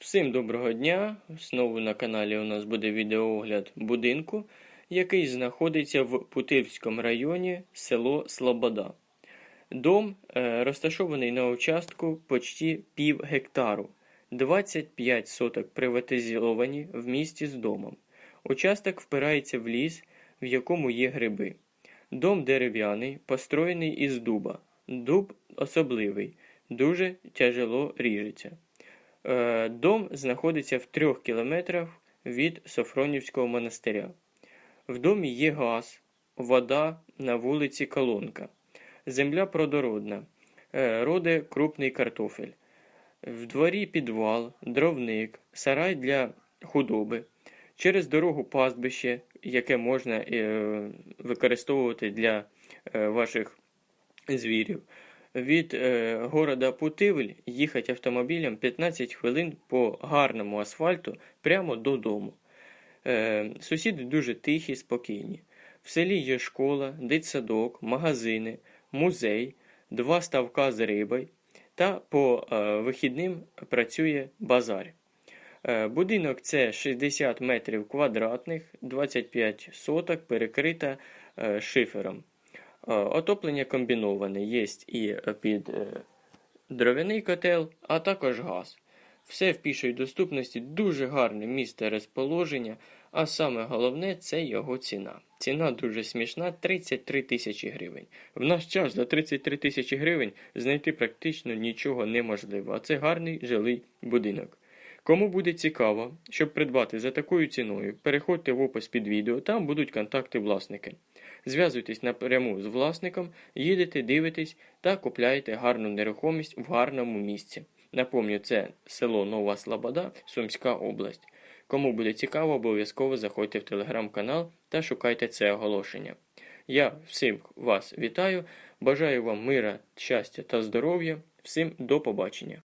Всім доброго дня! Знову на каналі у нас буде відеоогляд будинку, який знаходиться в Путивському районі село Слобода. Дом е, розташований на участку почти пів гектару. 25 соток приватизовані в місті з домом. Участок впирається в ліс, в якому є гриби. Дом дерев'яний, построєний із дуба. Дуб особливий, дуже тяжело ріжеться. Е, Дом знаходиться в трьох кілометрах від Софронівського монастиря. В домі є газ, вода на вулиці Колонка. Земля плодородна, е, роде крупний картофель. В дворі підвал, дровник, сарай для худоби. Через дорогу пастбище, яке можна е, використовувати для ваших звірів. Від е, города Путивль їхати автомобілем 15 хвилин по гарному асфальту прямо додому. Е, сусіди дуже тихі, спокійні. В селі є школа, дитсадок, магазини, музей, два ставка з рибою та по е, вихідним працює базар. Е, Будинок це 60 метрів квадратних, 25 соток перекрита е, шифером. Е, Отоплення комбіноване, є і під е, дров'яний котел, а також газ. Все в пішій доступності, дуже гарне місце розположення, а саме головне це його ціна. Ціна дуже смішна 33 тисячі гривень. В наш час за 33 тисячі гривень знайти практично нічого неможливо, а це гарний жилий будинок. Кому буде цікаво, щоб придбати за такою ціною, переходьте в опис під відео, там будуть контакти власника. Зв'язуйтесь напряму з власником, їдете, дивитесь та купляєте гарну нерухомість в гарному місці. Напомню, це село Нова Слобода, Сумська область. Кому буде цікаво, обов'язково заходьте в телеграм-канал та шукайте це оголошення. Я всім вас вітаю, бажаю вам мира, щастя та здоров'я. Всім до побачення.